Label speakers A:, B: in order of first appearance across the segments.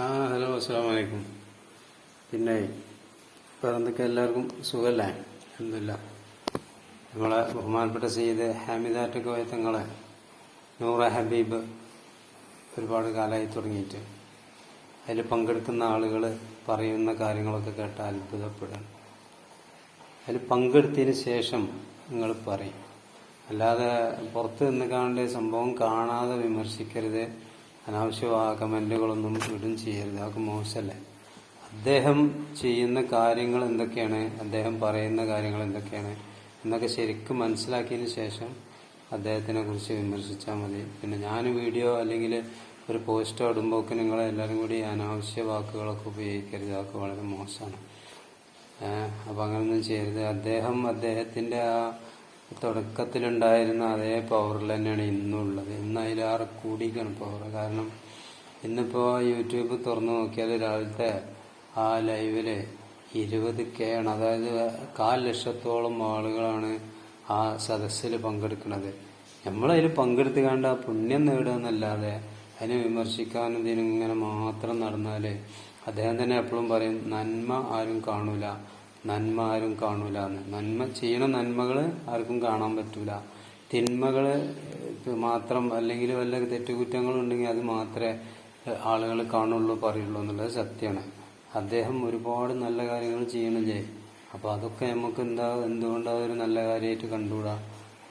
A: ആ ഹലോ അസ്സാം പിന്നെ ഇപ്പം എന്തൊക്കെ എല്ലാവർക്കും സുഖമല്ലേ എന്തില്ല നമ്മളെ ബഹുമാനപ്പെട്ട ഹാമിദാറ്റൊക്കെ പോയ തങ്ങളെ നൂറ ഹബീബ് ഒരുപാട് കാലമായി തുടങ്ങിയിട്ട്. അതിൽ പങ്കെടുക്കുന്ന ആളുകൾ പറയുന്ന കാര്യങ്ങളൊക്കെ കേട്ട് അത്ഭുതപ്പെടാൻ അതിൽ പങ്കെടുത്തതിന് ശേഷം നിങ്ങൾ പറയും. അല്ലാതെ പുറത്ത് നിന്ന് കാണേണ്ട സംഭവം കാണാതെ വിമർശിക്കരുത്. അനാവശ്യ കമന്റുകളൊന്നും ഇടും ചെയ്യരുത്. അതൊക്കെ മോശമല്ലേ? അദ്ദേഹം ചെയ്യുന്ന കാര്യങ്ങൾ എന്തൊക്കെയാണ്? അദ്ദേഹം പറയുന്ന കാര്യങ്ങൾ എന്തൊക്കെയാണ്? എന്നൊക്കെ ശരിക്കും മനസ്സിലാക്കിയതിന് ശേഷം അദ്ദേഹത്തിനെ കുറിച്ച് വിമർശിച്ചാൽ മതി. പിന്നെ ഞാൻ വീഡിയോ അല്ലെങ്കിൽ ഒരു പോസ്റ്റോ ഇടുമ്പോൾ നിങ്ങൾ എല്ലാവരും കൂടി അനാവശ്യ വാക്കുകളൊക്കെ ഉപയോഗിക്കരുത്. അതൊക്കെ വളരെ മോശമാണ്. അപ്പം അങ്ങനെയൊന്നും ചെയ്യരുത്. അദ്ദേഹം അദ്ദേഹത്തിന്റെ ആ തുടക്കത്തിലുണ്ടായിരുന്ന അതേ പവറിൽ തന്നെയാണ് ഇന്നും ഉള്ളത് ഇന്ന് അതിലേറെ കൂടിക്കാണ് പവർ കാരണം ഇന്നിപ്പോൾ യൂട്യൂബ് തുറന്നു നോക്കിയാൽ രാവിലത്തെ ആ ലൈവിൽ ഇരുപത് കെ ആണ്. അതായത് കാൽ ലക്ഷത്തോളം ആളുകളാണ് ആ സദസ്സിൽ പങ്കെടുക്കുന്നത് നമ്മളതിൽ പങ്കെടുത്ത് കണ്ട് ആ പുണ്യം നേടുക എന്നല്ലാതെ അതിനെ വിമർശിക്കാനും ഇതിനിങ്ങനെ മാത്രം നടന്നാൽ അദ്ദേഹം തന്നെ എപ്പോഴും പറയും നന്മ ആരും കാണൂല. നന്മ ആരും കാണൂല നന്മ ചെയ്യണ നന്മകൾ ആർക്കും കാണാൻ പറ്റൂല. തിന്മകൾ മാത്രം അല്ലെങ്കിൽ വല്ല തെറ്റുകുറ്റങ്ങളുണ്ടെങ്കിൽ അത് മാത്രമേ ആളുകൾ കാണുള്ളൂ പറയുള്ളൂ എന്നുള്ളത് സത്യമാണ്. അദ്ദേഹം ഒരുപാട് നല്ല കാര്യങ്ങൾ ചെയ്യണില്ലേ? അപ്പൊ അതൊക്കെ നമുക്ക് എന്താ എന്തുകൊണ്ടാ ഒരു നല്ല കാര്യമായിട്ട് കണ്ടുകൂടാ?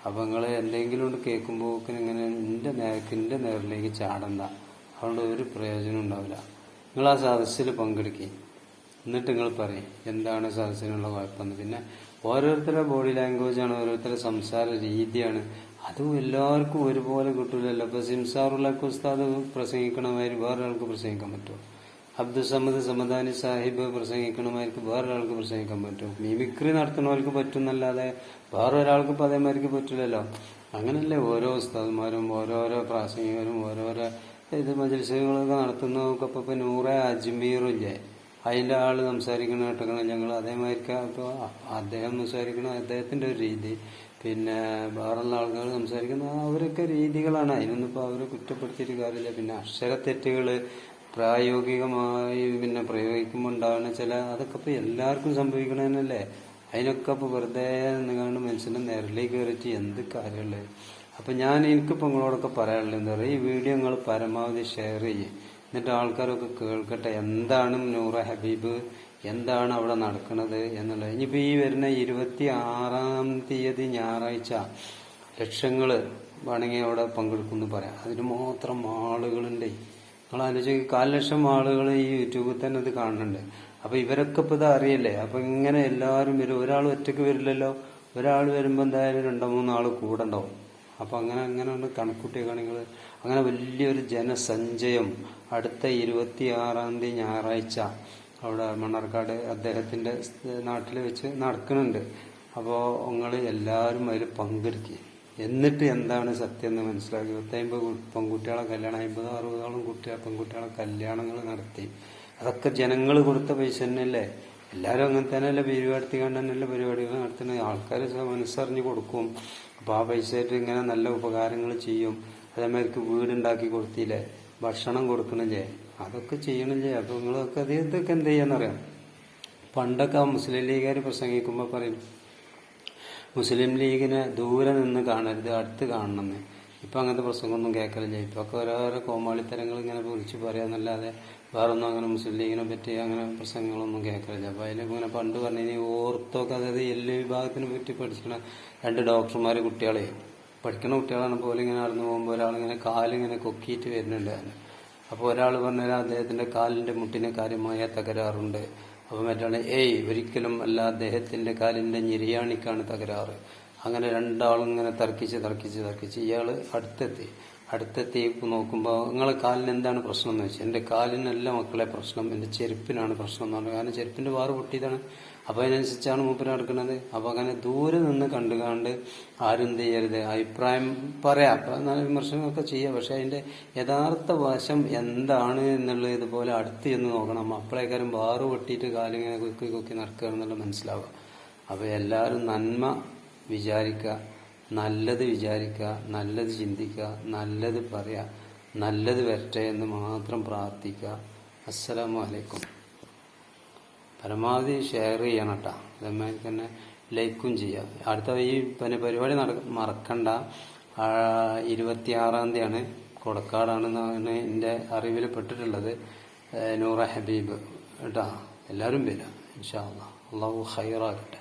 A: അപ്പൊ നിങ്ങൾ എന്തെങ്കിലും കൊണ്ട് കേൾക്കുമ്പോൾ ഇങ്ങനെ എന്റെ നേർക്ക് നേരിലേക്ക് ചാടണ്ട. അതുകൊണ്ട് ഒരു പ്രയോജനം ഉണ്ടാവില്ല. നിങ്ങൾ ആ സദസ്സിൽ പങ്കെടുക്കുക എന്നിട്ട് നിങ്ങൾ പറയും എന്താണ് സദസ്സിനുള്ള കുഴപ്പമെന്ന്? പിന്നെ ഓരോരുത്തരുടെ ബോഡി ലാംഗ്വേജ് ആണ് ഓരോരുത്തരുടെ സംസാര രീതിയാണ്. അതും എല്ലാവർക്കും ഒരുപോലെ കിട്ടൂലല്ലോ. അപ്പൊ സിംസാറുള്ളക്ക് ഉസ്താദ് പ്രസംഗിക്കണമാതിരി വേറൊരാൾക്ക് പ്രസംഗിക്കാൻ പറ്റുമോ? അബ്ദുസമ്മദ് സമദാനി സാഹിബ് പ്രസംഗിക്കണമാർക്ക് വേറൊരാൾക്ക് പ്രസംഗിക്കാൻ പറ്റും മിമിക്രി നടത്തുന്നവർക്ക് പറ്റുന്നല്ലാതെ വേറൊരാൾക്ക് പതേമാർക്ക് പറ്റില്ലല്ലോ. അങ്ങനല്ലേ ഓരോ ഉസ്താദ്മാരും ഓരോരോ പ്രാസംഗികരും ഓരോരോ ഇത് മജലിസുകളൊക്കെ നടത്തുന്നവർക്കൊപ്പം ഇപ്പൊ നൂറെ അജ്മീറും അതിന്റെ ആൾ സംസാരിക്കണ കേട്ടോ ഞങ്ങൾ അതേമാതിരി ഇപ്പോൾ അദ്ദേഹം സംസാരിക്കണ അദ്ദേഹത്തിന്റെ ഒരു രീതി പിന്നെ വേറുള്ള ആൾക്കാർ സംസാരിക്കുന്ന അവരൊക്കെ രീതികളാണ്. അതിനൊന്നും ഇപ്പൊ അവരെ കുറ്റപ്പെടുത്തിയിട്ട് കാര്യമില്ല. പിന്നെ അക്ഷരത്തെറ്റുകൾ പ്രായോഗികമായി പിന്നെ പ്രയോഗിക്കുമ്പോൾ ഉണ്ടാകുന്ന ചില അതൊക്കെ ഇപ്പൊ എല്ലാവർക്കും സംഭവിക്കണതന്നല്ലേ അതിനൊക്കെ ഇപ്പൊ വെറുതെ നിന്നുകൊണ്ട് മനുഷ്യന്റെ നേരിലേക്ക് കയറിയിട്ട് എന്ത് കാര്യമുള്ളത്? അപ്പൊ ഞാൻ എനിക്കിപ്പോ നിങ്ങളോടൊക്കെ പറയാനുള്ളത് എന്താ പറയുക ഈ വീഡിയോ നിങ്ങൾ പരമാവധി ഷെയർ ചെയ്യേ. എന്നിട്ട് ആൾക്കാരൊക്കെ കേൾക്കട്ടെ എന്താണ് നൂറ ഹബീബ് എന്താണ് അവിടെ നടക്കുന്നത് എന്നുള്ളത്. ഇനിയിപ്പോ ഈ വരുന്ന ഇരുപത്തി ആറാം തീയതി ഞായറാഴ്ച ലക്ഷങ്ങൾ വേണമെങ്കിൽ അവിടെ പങ്കെടുക്കുമെന്ന് പറയാം. അതിന് മാത്രം ആളുകളുണ്ട്. നിങ്ങൾ ആലോചിച്ച് കാൽ ലക്ഷം ആളുകൾ ഈ യൂട്യൂബിൽ തന്നെ അത് കാണുന്നുണ്ട്. അപ്പൊ ഇവരൊക്കെ ഇപ്പൊ ഇത് അറിയല്ലേ? അപ്പൊ ഇങ്ങനെ എല്ലാവരും വരും. ഒരാൾ ഒറ്റയ്ക്ക് വരില്ലല്ലോ. ഒരാൾ വരുമ്പോ എന്തായാലും രണ്ടോ മൂന്നാൾ കൂടണ്ടോ അപ്പൊ അങ്ങനെ അങ്ങനെയാണ് കണക്കുട്ടിയെ കാണികൾ. അങ്ങനെ വലിയൊരു ജനസഞ്ചയം അടുത്ത ഇരുപത്തി ആറാം തീയതി ഞായറാഴ്ച അവിടെ മണ്ണാർക്കാട് അദ്ദേഹത്തിന്റെ നാട്ടിൽ വെച്ച് നടക്കുന്നുണ്ട്. അപ്പോൾ നിങ്ങൾ എല്ലാവരും അതിൽ പങ്കെടുക്കുക എന്നിട്ട് എന്താണ് സത്യം എന്ന് മനസ്സിലാക്കി. പത്തമ്പത് പെൺകുട്ടികളെ കല്യാണം അമ്പതോ അറുപതോളം കുട്ടികൾ പെൺകുട്ടികളെ കല്യാണങ്ങൾ നടത്തി. അതൊക്കെ ജനങ്ങൾ കൊടുത്ത പൈസ തന്നെയല്ലേ? എല്ലാവരും അങ്ങനെ തന്നെയല്ലേ പരിപാടി കണ്ടു തന്നെയല്ലേ പരിപാടികൾ നടത്തുന്നത്? ആൾക്കാർ മനസ്സറിഞ്ഞ് കൊടുക്കും. അപ്പൊ ആ പൈസ ആയിട്ട് ഇങ്ങനെ നല്ല ഉപകാരങ്ങൾ ചെയ്യും. അതേമാതിരിക്ക് വീടുണ്ടാക്കി കൊടുത്തില്ലേ ഭക്ഷണം കൊടുക്കണില്ലേ അതൊക്കെ ചെയ്യണില്ലേ അപ്പോൾ നിങ്ങളൊക്കെ അത് എന്ത് ചെയ്യാന്നറിയാം പണ്ടൊക്കെ ആ മുസ്ലിം ലീഗുകാർ പ്രസംഗിക്കുമ്പോൾ പറയും മുസ്ലിം ലീഗിനെ ദൂരെ നിന്ന് കാണരുത് അടുത്ത് കാണണമെന്ന് ഇപ്പൊ അങ്ങനത്തെ പ്രസംഗമൊന്നും കേൾക്കലില്ല ഇപ്പൊ ഒക്കെ ഓരോരോ കോമാളിത്തരങ്ങൾ ഇങ്ങനെ വിളിച്ച് പറയാന്നല്ലാതെ വേറൊന്നും അങ്ങനെ മുസ്ലിം ലീഗിനെ പറ്റി അങ്ങനെ പ്രസംഗങ്ങളൊന്നും കേൾക്കലില്ല. അപ്പൊ അതിൽ ഇങ്ങനെ പണ്ട് പറഞ്ഞു ഓർത്തൊക്കെ അതായത് എല്ല് വിഭാഗത്തിനെ പറ്റി പഠിച്ചിരുന്ന രണ്ട് ഡോക്ടർമാര് കുട്ടികളെ. പഠിക്കുന്ന കുട്ടികളാണ് പോലെ ഇങ്ങനെ നടന്നു പോകുമ്പോൾ ഒരാളിങ്ങനെ കാലിങ്ങനെ കൊക്കിയിട്ട് വരുന്നുണ്ട് അപ്പോൾ ഒരാൾ പറഞ്ഞാൽ അദ്ദേഹത്തിന്റെ കാലിന്റെ മുട്ടിന് കാര്യമായ തകരാറുണ്ട്. അപ്പൊ മറ്റാണ് ഏയ് ഒരിക്കലും അല്ല അദ്ദേഹത്തിന്റെ കാലിന്റെ ഞെരിയാണിക്കാണ് തകരാറ്. അങ്ങനെ രണ്ടാളും ഇങ്ങനെ തർക്കിച്ച് തർക്കിച്ച് തർക്കിച്ച് ഇയാൾ അടുത്തെത്തി. അടുത്തെത്തി നോക്കുമ്പോൾ നിങ്ങളെ കാലിന് എന്താണ് പ്രശ്നം എന്ന് വെച്ചാൽ എന്റെ കാലിനല്ല മക്കളെ പ്രശ്നം എന്റെ ചെരുപ്പിനാണ് പ്രശ്നം എന്ന് പറഞ്ഞു. കാരണം ചെരുപ്പിന്റെ വാറ് പൊട്ടിയതാണ്. അപ്പൊ അതിനനുസരിച്ചാണ് മൂപ്പര് നടക്കുന്നത്. അപ്പൊ അങ്ങനെ ദൂരെ നിന്ന് കണ്ടുകാണ്ട് ആരും ചെയ്യരുത്. അഭിപ്രായം പറയാം. അപ്പൊ നല്ല വിമർശനമൊക്കെ ചെയ്യാം. പക്ഷേ അതിന്റെ യഥാർത്ഥ വശം എന്താണ് എന്നുള്ളത് ഇതുപോലെ അടുത്ത് ചെന്ന് നോക്കണം. അപ്പോഴേക്കാരും വാറ് പൊട്ടിയിട്ട് കാലിങ്ങനെ കുക്കി കുക്കി നടക്കുക എന്നുള്ളത് മനസ്സിലാവുക. അപ്പൊ എല്ലാവരും നന്മ വിചാരിക്കുക. നല്ലത് വിചാരിക്കുക നല്ലത് ചിന്തിക്കുക നല്ലത് പറയുക നല്ലത് വരട്ടെ എന്ന് മാത്രം പ്രാർത്ഥിക്കുക. അസ്സലാമു അലൈക്കും. പരമാവധി ഷെയർ ചെയ്യണം കേട്ടോ അതേമാതിരി തന്നെ ലൈക്കും ചെയ്യുക അടുത്ത ഈ പിന്നെ പരിപാടി നട മറക്കണ്ട. ഇരുപത്തിയാറാം തീയതിയാണ് കൊടക്കാടാണെന്നാണ് എന്റെ അറിവിൽ പെട്ടിട്ടുള്ളത്. നൂറ ഹബീബ്. കേട്ടോ എല്ലാവരും വരാം. ഇൻഷാ അള്ളാഹ് അള്ളാഹു ഹൈറാകട്ടെ